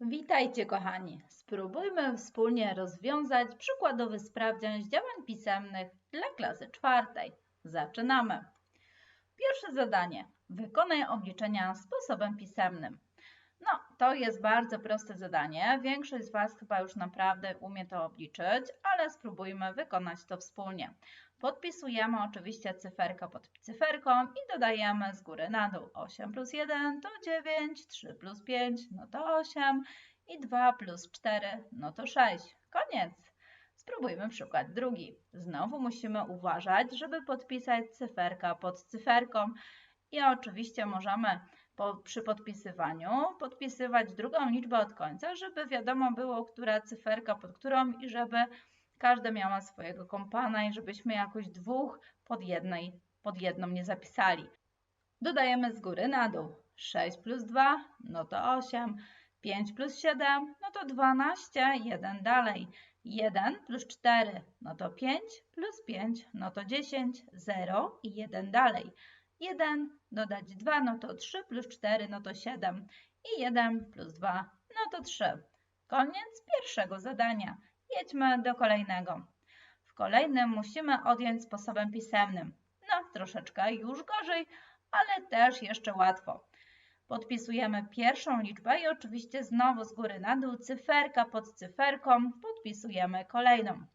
Witajcie kochani! Spróbujmy wspólnie rozwiązać przykładowy sprawdzian z działań pisemnych dla klasy czwartej. Zaczynamy. Pierwsze zadanie. Wykonaj obliczenia sposobem pisemnym. No, to jest bardzo proste zadanie. Większość z Was chyba już naprawdę umie to obliczyć, ale spróbujmy wykonać to wspólnie. Podpisujemy oczywiście cyferkę pod cyferką i dodajemy z góry na dół. 8 plus 1 to 9, 3 plus 5 no to 8 i 2 plus 4 no to 6. Koniec. Spróbujmy przykład drugi. Znowu musimy uważać, żeby podpisać cyferka pod cyferką i oczywiście możemy po, przy podpisywaniu podpisywać drugą liczbę od końca, żeby wiadomo było, która cyferka pod którą i żeby każda miała swojego kompana i żebyśmy jakoś dwóch pod, jednej, pod jedną nie zapisali. Dodajemy z góry na dół. 6 plus 2, no to 8. 5 plus 7, no to 12. 1 dalej. 1 plus 4, no to 5. Plus 5, no to 10. 0 i 1 dalej. 1 dodać 2, no to 3 plus 4, no to 7. I 1 plus 2, no to 3. Koniec pierwszego zadania. Jedźmy do kolejnego. W kolejnym musimy odjąć sposobem pisemnym. No, troszeczkę już gorzej, ale też jeszcze łatwo. Podpisujemy pierwszą liczbę i oczywiście znowu z góry na dół, cyferka pod cyferką, podpisujemy kolejną.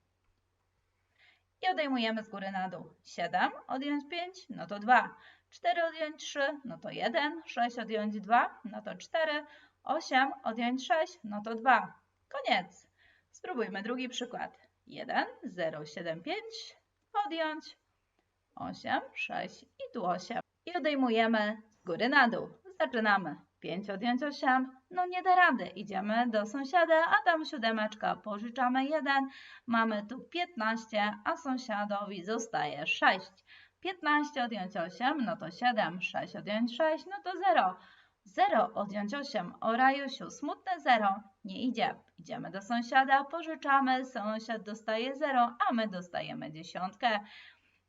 I odejmujemy z góry na dół. 7 odjąć 5, no to 2. 4 odjąć 3, no to 1. 6 odjąć 2, no to 4. 8 odjąć 6, no to 2. Koniec. Spróbujmy drugi przykład. 1, 0, 7, 5, odjąć 8, 6 i tu 8. I odejmujemy z góry na dół. Zaczynamy. 5 odjąć 8, no nie da rady. Idziemy do sąsiada, a tam siódemeczka. Pożyczamy 1, mamy tu 15, a sąsiadowi zostaje 6. 15 odjąć 8, no to 7, 6 odjąć 6, no to 0. 0 odjąć 8, o Rajusiu, smutne 0, nie idzie. Idziemy do sąsiada, pożyczamy, sąsiad dostaje 0, a my dostajemy dziesiątkę.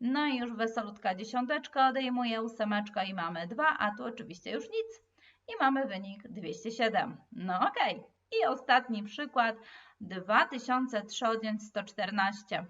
No i już wesolutka dziesiąteczka odejmuje ósemeczka i mamy 2, a tu oczywiście już nic. I mamy wynik 207. No ok. I ostatni przykład 2003 odjąć 114.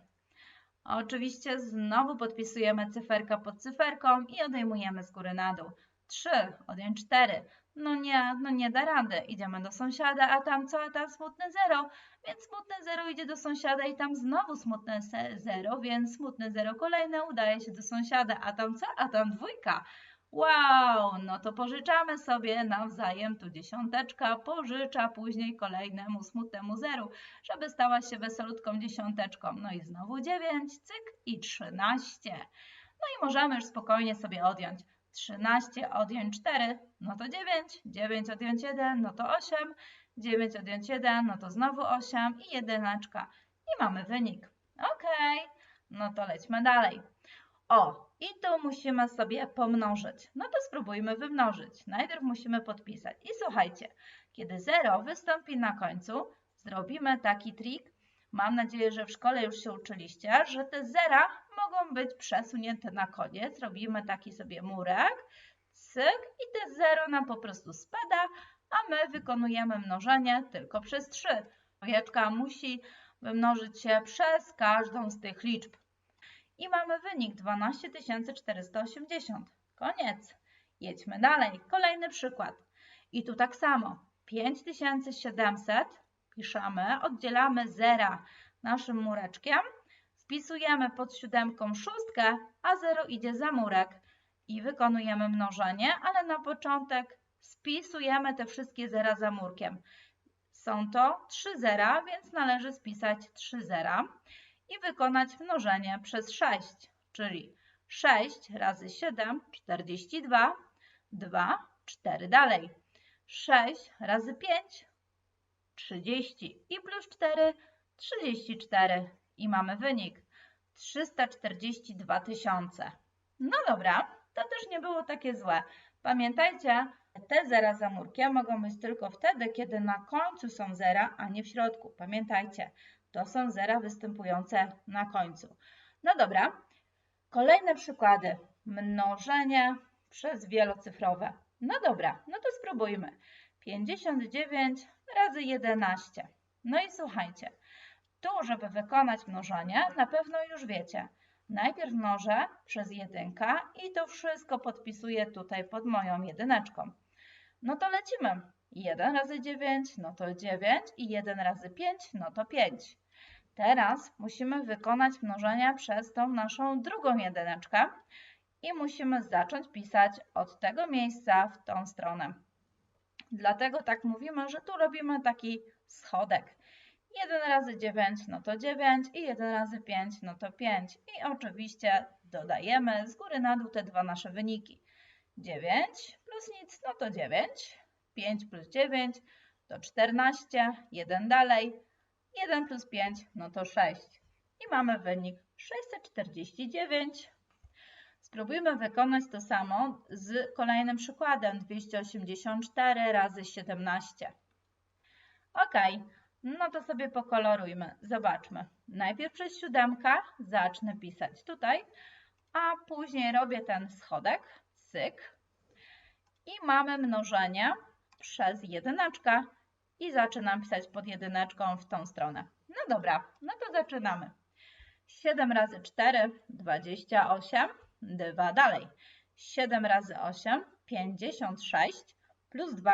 Oczywiście znowu podpisujemy cyferkę pod cyferką i odejmujemy z góry na dół. 3 odjąć 4. No nie, no nie da rady. Idziemy do sąsiada, a tam co? A tam smutne 0. Więc smutne 0 idzie do sąsiada i tam znowu smutne 0, więc smutne 0 kolejne udaje się do sąsiada, a tam co? A tam dwójka. Wow, no to pożyczamy sobie nawzajem, tu dziesiąteczka pożycza później kolejnemu smutnemu zeru, żeby stała się wesolutką dziesiąteczką. No i znowu 9, cyk i 13. No i możemy już spokojnie sobie odjąć. 13 odjąć 4, no to 9, 9 odjąć 1, no to 8, 9 odjąć 1, no to znowu 8 i jedyneczka. I mamy wynik. Ok, no to lećmy dalej. O, i tu musimy sobie pomnożyć. No to spróbujmy wymnożyć. Najpierw musimy podpisać. I słuchajcie, kiedy 0 wystąpi na końcu, zrobimy taki trik. Mam nadzieję, że w szkole już się uczyliście, że te zera mogą być przesunięte na koniec. Robimy taki sobie murek, cyk i te 0 nam po prostu spada, a my wykonujemy mnożenie tylko przez 3. Dwójeczka musi wymnożyć się przez każdą z tych liczb. I mamy wynik 12480. Koniec. Jedźmy dalej. Kolejny przykład. I tu tak samo. 5700 piszemy, oddzielamy zera naszym mureczkiem, wpisujemy pod siódemką szóstkę, a 0 idzie za murek i wykonujemy mnożenie, ale na początek spisujemy te wszystkie zera za murkiem. Są to 3 zera, więc należy spisać 3 zera i wykonać mnożenie przez 6, czyli 6 razy 7, 42, 2, 4 dalej. 6 razy 5, 30 i plus 4, 34 i mamy wynik 342 tysiące. No dobra, to też nie było takie złe. Pamiętajcie, te zera za murkiem mogą być tylko wtedy, kiedy na końcu są zera, a nie w środku. Pamiętajcie, to są zera występujące na końcu. No dobra, kolejne przykłady. Mnożenie przez wielocyfrowe. No dobra, no to spróbujmy. 59 razy 11. No i słuchajcie, tu, żeby wykonać mnożenie, na pewno już wiecie. Najpierw mnożę przez jedynkę i to wszystko podpisuję tutaj pod moją jedyneczką. No to lecimy. 1 razy 9, no to 9 i 1 razy 5, no to 5. Teraz musimy wykonać mnożenia przez tą naszą drugą jedyneczkę i musimy zacząć pisać od tego miejsca w tą stronę. Dlatego tak mówimy, że tu robimy taki schodek. 1 razy 9 no to 9 i 1 razy 5 no to 5. I oczywiście dodajemy z góry na dół te dwa nasze wyniki. 9 plus nic no to 9, 5 plus 9 to 14, 1 dalej, 1 plus 5 no to 6. I mamy wynik 649. Spróbujmy wykonać to samo z kolejnym przykładem 284 razy 17. Ok, no to sobie pokolorujmy. Zobaczmy. Najpierw przez siódemkę zacznę pisać tutaj, a później robię ten schodek, syk i mamy mnożenie przez jedyneczkę i zaczynam pisać pod jedyneczką w tą stronę. No dobra, no to zaczynamy. 7 razy 4, 28, 2 dalej. 7 razy 8, 56, plus 2,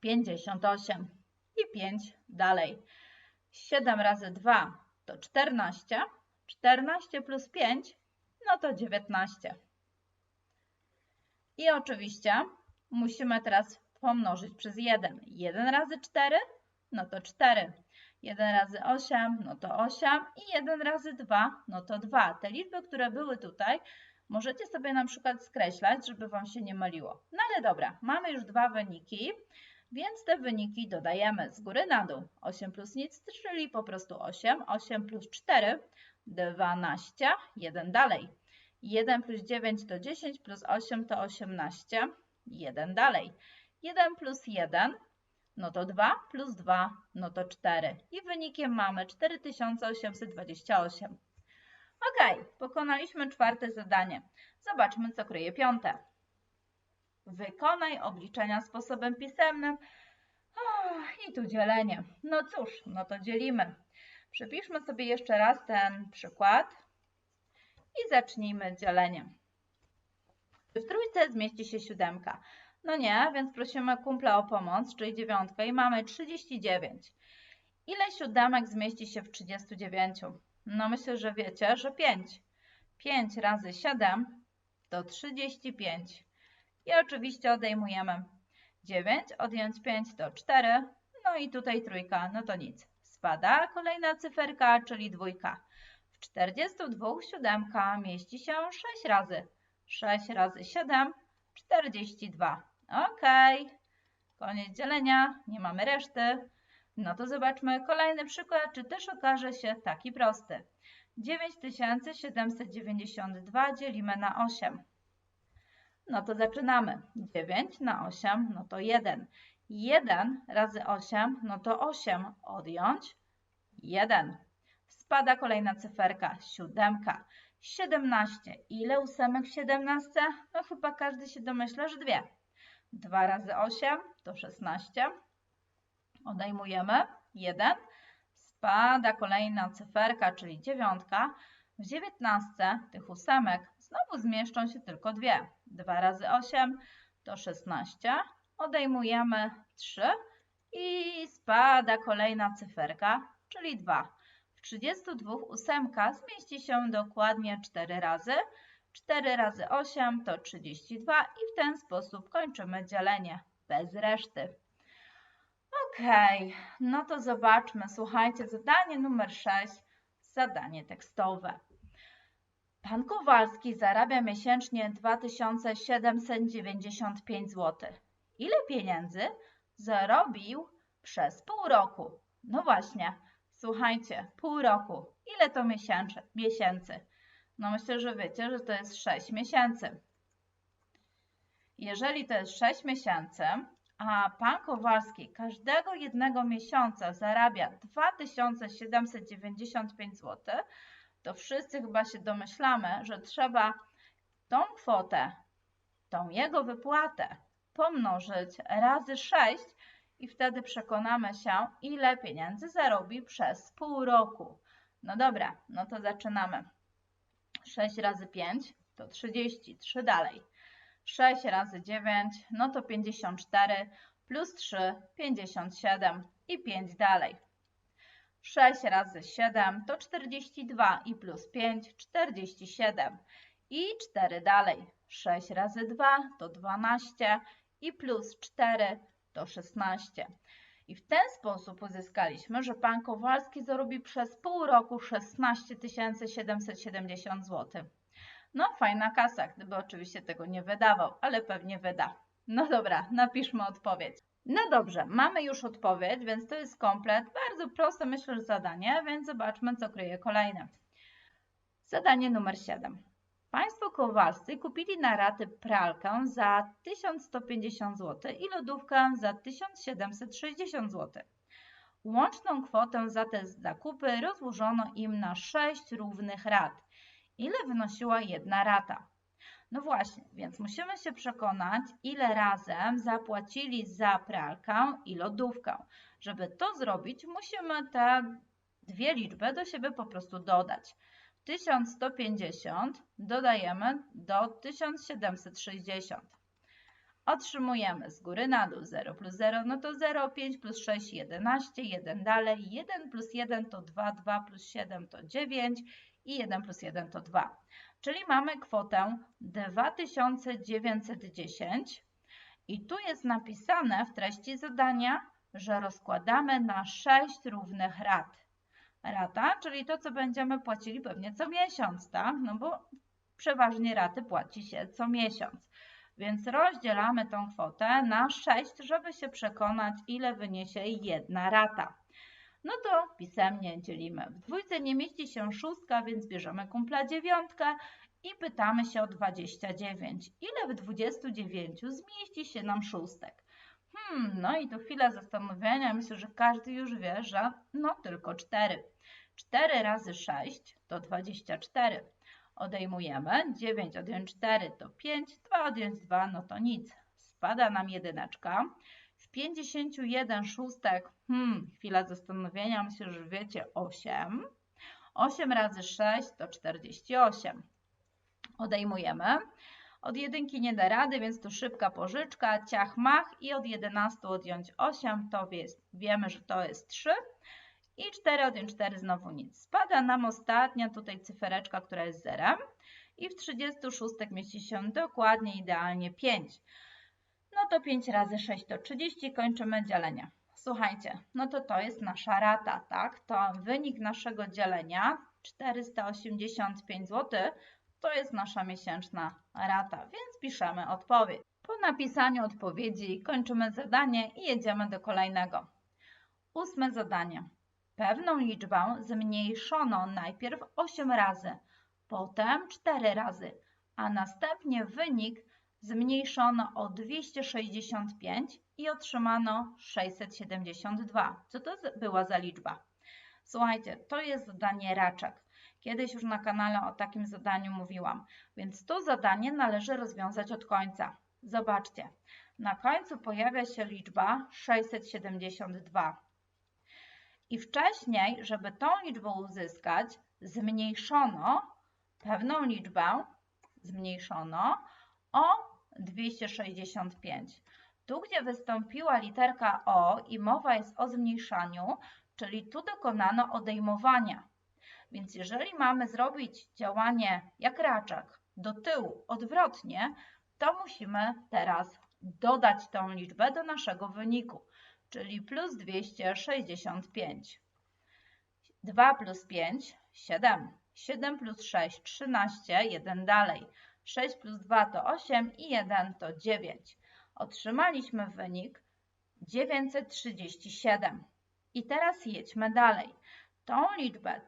58 i 5 dalej. 7 razy 2 to 14, 14 plus 5 no to 19. I oczywiście musimy teraz pomnożyć przez 1. 1 razy 4 no to 4. 1 razy 8 no to 8 i 1 razy 2 no to 2. Te liczby, które były tutaj, możecie sobie na przykład skreślać, żeby Wam się nie myliło. No ale dobra, mamy już dwa wyniki. Więc te wyniki dodajemy z góry na dół. 8 plus nic, czyli po prostu 8. 8 plus 4, 12. 1 dalej. 1 plus 9 to 10, plus 8 to 18. 1 dalej. 1 plus 1, no to 2, plus 2, no to 4. I wynikiem mamy 4828. Ok, pokonaliśmy czwarte zadanie. Zobaczmy, co kryje piąte. Wykonaj obliczenia sposobem pisemnym. I tu dzielenie. No cóż, no to dzielimy. Przepiszmy sobie jeszcze raz ten przykład i zacznijmy dzielenie. W trójce zmieści się siódemka. No nie, więc prosimy kumpla o pomoc, czyli dziewiątkę i mamy 39. Ile siódemek zmieści się w 39? No myślę, że wiecie, że 5. 5 razy 7 to 35. I oczywiście odejmujemy 9, odjąć 5 to 4, no i tutaj trójka, no to nic. Spada kolejna cyferka, czyli dwójka. W 42 siódemka mieści się 6 razy. 6 razy 7, 42. Ok, koniec dzielenia, nie mamy reszty. No to zobaczmy kolejny przykład, czy też okaże się taki prosty. 9792 dzielimy na 8. No to zaczynamy. 9 na 8, no to 1. 1 razy 8, no to 8. Odjąć 1. Spada kolejna cyferka, siódemka. 17. Ile ósemek w 17? No chyba każdy się domyśla, że dwie. 2 razy 8 to 16. Odejmujemy 1. Spada kolejna cyferka, czyli dziewiątka. W 19 tych ósemek znowu zmieszczą się tylko dwie. 2 razy 8 to 16. Odejmujemy 3 i spada kolejna cyferka, czyli 2. W 32 ósemka zmieści się dokładnie 4 razy. 4 razy 8 to 32 i w ten sposób kończymy dzielenie bez reszty. Ok, no to zobaczmy. Słuchajcie, zadanie numer 6, zadanie tekstowe. Pan Kowalski zarabia miesięcznie 2795 zł. Ile pieniędzy zarobił przez pół roku? No właśnie, słuchajcie, pół roku. Ile to miesięcy? miesięcy? No myślę, że wiecie, że to jest 6 miesięcy. Jeżeli to jest 6 miesięcy, a pan Kowalski każdego jednego miesiąca zarabia 2795 zł, to wszyscy chyba się domyślamy, że trzeba tą kwotę, tą jego wypłatę pomnożyć razy 6 i wtedy przekonamy się, ile pieniędzy zarobi przez pół roku. No dobra, no to zaczynamy. 6 razy 5 to 33 dalej. 6 razy 9 no to 54 plus 3 57 i 5 dalej. 6 razy 7 to 42 i plus 5 47 i 4 dalej. 6 razy 2 to 12 i plus 4 to 16. I w ten sposób uzyskaliśmy, że pan Kowalski zarobi przez pół roku 16 770 zł. No, fajna kasa, gdyby oczywiście tego nie wydawał, ale pewnie wyda. No dobra, napiszmy odpowiedź. No dobrze, mamy już odpowiedź, więc to jest komplet. Bardzo proste, myślę, że zadanie, więc zobaczmy, co kryje kolejne. Zadanie numer 7. Państwo Kowalscy kupili na raty pralkę za 1150 zł i lodówkę za 1760 zł. Łączną kwotę za te zakupy rozłożono im na 6 równych rat. Ile wynosiła jedna rata? No właśnie, więc musimy się przekonać, ile razem zapłacili za pralkę i lodówkę. Żeby to zrobić, musimy te dwie liczby do siebie po prostu dodać. 1150 dodajemy do 1760. Otrzymujemy z góry na dół 0 plus 0, no to 0, 5 plus 6, 11, 1 dalej, 1 plus 1 to 2, 2 plus 7 to 9 i 1 plus 1 to 2. Czyli mamy kwotę 2910 i tu jest napisane w treści zadania, że rozkładamy na 6 równych rat rata, czyli to, co będziemy płacili pewnie co miesiąc, tak? No bo przeważnie raty płaci się co miesiąc. Więc rozdzielamy tą kwotę na 6, żeby się przekonać, ile wyniesie jedna rata. No to pisemnie dzielimy. W dwójce nie mieści się szóstka, więc bierzemy kumpla dziewiątkę i pytamy się o 29. Ile w 29 zmieści się nam szóstek? Hmm, no i tu chwila zastanowienia. Myślę, że każdy już wie, że no tylko 4. 4 razy 6 to 24. Odejmujemy. 9 odjąć 4 to 5. 2 odjąć 2 no to nic. Spada nam jedyneczka. W 51 szóstek, hmm, chwila zastanowienia, myślę, że wiecie, 8. 8 razy 6 to 48. Odejmujemy. Od jedynki nie da rady, więc to szybka pożyczka, ciach mach i od 11 odjąć 8, to wiemy, że to jest 3. I 4 odjąć 4 znowu nic. Spada nam ostatnia tutaj cyfereczka, która jest zerem. I w 36 mieści się dokładnie, idealnie 5. No to 5 razy 6 to 30, kończymy dzielenie. Słuchajcie, no to to jest nasza rata, tak? To wynik naszego dzielenia 485 zł to jest nasza miesięczna rata, więc piszemy odpowiedź. Po napisaniu odpowiedzi kończymy zadanie i jedziemy do kolejnego. Ósme zadanie. Pewną liczbę zmniejszono najpierw 8 razy, potem 4 razy, a następnie wynik zmniejszono o 265 i otrzymano 672. Co to była za liczba? Słuchajcie, to jest zadanie raczek. Kiedyś już na kanale o takim zadaniu mówiłam, więc to zadanie należy rozwiązać od końca. Zobaczcie, na końcu pojawia się liczba 672. I wcześniej, żeby tą liczbę uzyskać, zmniejszono pewną liczbę, zmniejszono o 265. Tu, gdzie wystąpiła literka O i mowa jest o zmniejszaniu, czyli tu dokonano odejmowania. Więc jeżeli mamy zrobić działanie jak raczak do tyłu odwrotnie, to musimy teraz dodać tą liczbę do naszego wyniku, czyli plus 265. 2 plus 5, 7. 7 plus 6, 13, 1 dalej. 6 plus 2 to 8 i 1 to 9. Otrzymaliśmy wynik 937. I teraz jedźmy dalej. Tą liczbę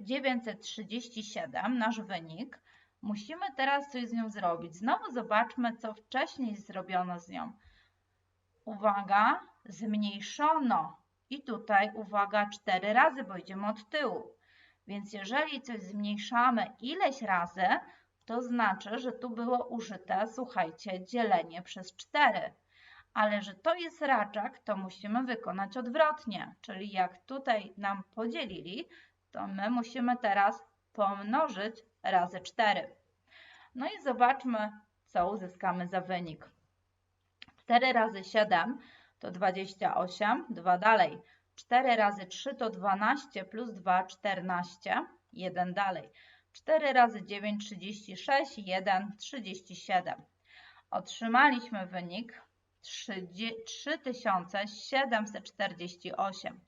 937, nasz wynik. Musimy teraz coś z nią zrobić. Znowu zobaczmy, co wcześniej zrobiono z nią. Uwaga, zmniejszono. I tutaj uwaga, 4 razy, bo idziemy od tyłu. Więc jeżeli coś zmniejszamy ileś razy, to znaczy, że tu było użyte, słuchajcie, dzielenie przez 4. Ale że to jest raczak, to musimy wykonać odwrotnie. Czyli jak tutaj nam podzielili, to my musimy teraz pomnożyć razy 4. No i zobaczmy, co uzyskamy za wynik. 4 razy 7 to 28, 2 dalej. 4 razy 3 to 12 plus 2, 14, 1 dalej. 4 razy 9, 36, 1, 37. Otrzymaliśmy wynik 3748.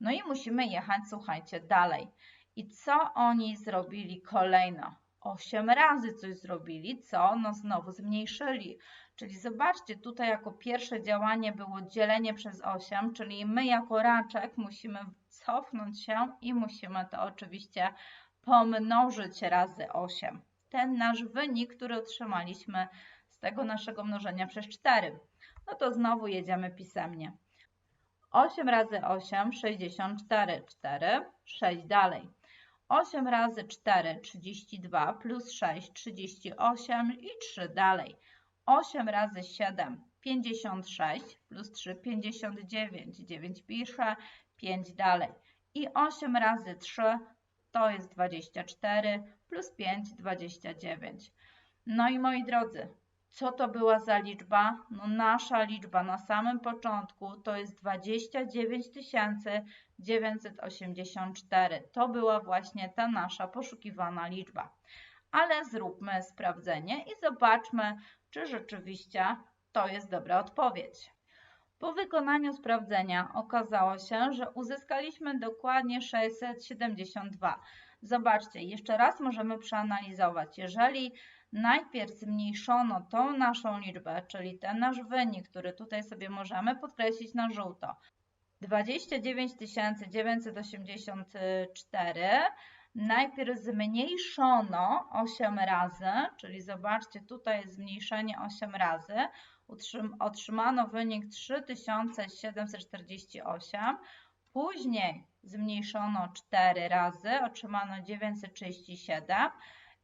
No i musimy jechać, słuchajcie, dalej. I co oni zrobili kolejno? 8 razy coś zrobili, co? No znowu zmniejszyli. Czyli zobaczcie, tutaj jako pierwsze działanie było dzielenie przez 8, czyli my jako raczek musimy cofnąć się i musimy to oczywiście pomnożyć razy 8. Ten nasz wynik, który otrzymaliśmy z tego naszego mnożenia przez 4. No to znowu jedziemy pisemnie. 8 razy 8, 64, 4, 6 dalej. 8 razy 4, 32, plus 6, 38 i 3 dalej. 8 razy 7, 56, plus 3, 59, 9 piszę, 5 dalej. I 8 razy 3 to jest 24, plus 5, 29. No i moi drodzy, co to była za liczba? No nasza liczba na samym początku to jest 29 984. To była właśnie ta nasza poszukiwana liczba. Ale zróbmy sprawdzenie i zobaczmy, czy rzeczywiście to jest dobra odpowiedź. Po wykonaniu sprawdzenia okazało się, że uzyskaliśmy dokładnie 672. Zobaczcie, jeszcze raz możemy przeanalizować. Jeżeli najpierw zmniejszono tą naszą liczbę, czyli ten nasz wynik, który tutaj sobie możemy podkreślić na żółto, 29 984, najpierw zmniejszono 8 razy, czyli zobaczcie, tutaj jest zmniejszenie 8 razy, otrzymano wynik 3748, później zmniejszono 4 razy, otrzymano 937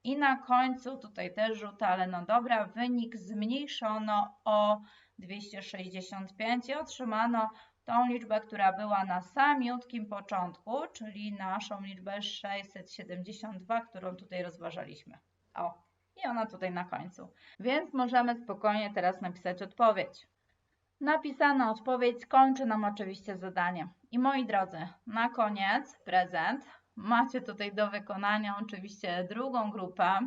i na końcu, tutaj też żółte, ale no dobra, wynik zmniejszono o 265 i otrzymano tą liczbę, która była na samiutkim początku, czyli naszą liczbę 672, którą tutaj rozważaliśmy. O, i ona tutaj na końcu. Więc możemy spokojnie teraz napisać odpowiedź. Napisana odpowiedź kończy nam oczywiście zadanie. I moi drodzy, na koniec prezent. Macie tutaj do wykonania oczywiście drugą grupę.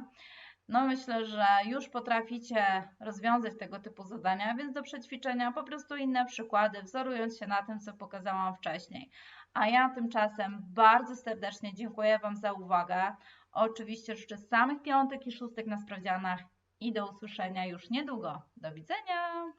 No myślę, że już potraficie rozwiązać tego typu zadania, więc do przećwiczenia po prostu inne przykłady, wzorując się na tym, co pokazałam wcześniej. A ja tymczasem bardzo serdecznie dziękuję Wam za uwagę. Oczywiście życzę samych piątek i szóstek na sprawdzianach i do usłyszenia już niedługo. Do widzenia!